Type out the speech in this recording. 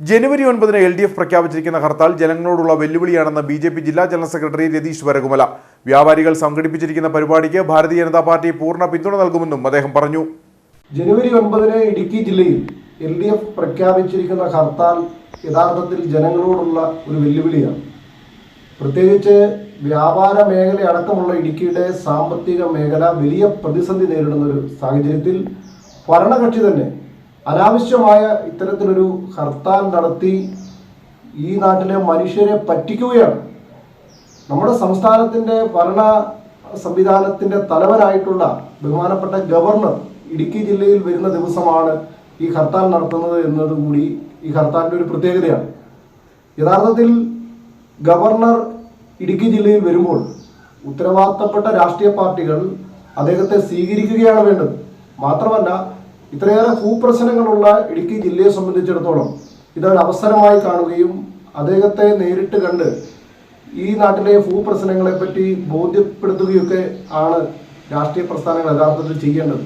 ജനുവരി ഒൻപതിന് L D F പ്രഖ്യാപിച്ചിരിക്കുന്ന ഹർത്താൽ ജനങ്ങളോടുള്ള വെല്ലുവിളിയാണെന്ന് ബി ജെ പി ജില്ലാ ജനറൽ സെക്രട്ടറി രതീഷ് വരകുമല. വ്യാപാരികൾ സംഘടിപ്പിച്ചിരിക്കുന്ന പരിപാടിക്ക് ഭാരതീയ ജനതാ പാർട്ടി പൂർണ പിന്തുണ നൽകുമെന്നും അദ്ദേഹം പറഞ്ഞു. ജനുവരി ഒൻപതിന് ഇടുക്കി ജില്ലയിൽ എൽ ഡി എഫ് പ്രഖ്യാപിച്ചിരിക്കുന്ന ഹർത്താൽ യഥാർത്ഥത്തിൽ ജനങ്ങളോടുള്ള ഒരു വെല്ലുവിളിയാണ്. പ്രത്യേകിച്ച് വ്യാപാര മേഖല അടക്കമുള്ള ഇടുക്കിയുടെ സാമ്പത്തിക മേഖല വലിയ പ്രതിസന്ധി നേരിടുന്ന ഒരു സാഹചര്യത്തിൽ ഭരണകക്ഷി തന്നെ അനാവശ്യമായ ഇത്തരത്തിലൊരു ഹർത്താൽ നടത്തി ഈ നാട്ടിലെ മനുഷ്യരെ പറ്റിക്കുകയാണ്. നമ്മുടെ സംസ്ഥാനത്തിന്റെ ഭരണ സംവിധാനത്തിന്റെ തലവനായിട്ടുള്ള ബഹുമാനപ്പെട്ട ഗവർണർ ഇടുക്കി ജില്ലയിൽ വരുന്ന ദിവസമാണ് ഈ ഹർത്താൽ നടത്തുന്നത് എന്നതുകൂടി ഈ ഹർത്താലിന്റെ ഒരു പ്രത്യേകതയാണ്. യഥാർത്ഥത്തിൽ ഗവർണർ ഇടുക്കി ജില്ലയിൽ വരുമ്പോൾ ഉത്തരവാദിത്തപ്പെട്ട രാഷ്ട്രീയ പാർട്ടികൾ അദ്ദേഹത്തെ സ്വീകരിക്കുകയാണ് വേണ്ടത്. മാത്രമല്ല ഇത്രയേറെ ഭൂപ്രശ്നങ്ങളുള്ള ഇടുക്കി ജില്ലയെ സംബന്ധിച്ചിടത്തോളം ഇതൊരു അവസരമായി കാണുകയും അദ്ദേഹത്തെ നേരിട്ട് കണ്ട് ഈ നാട്ടിലെ ഭൂപ്രശ്നങ്ങളെപ്പറ്റി ബോധ്യപ്പെടുത്തുകയൊക്കെ ആണ് രാഷ്ട്രീയ പ്രസ്ഥാനങ്ങൾ യഥാർത്ഥത്തിൽ ചെയ്യേണ്ടത്.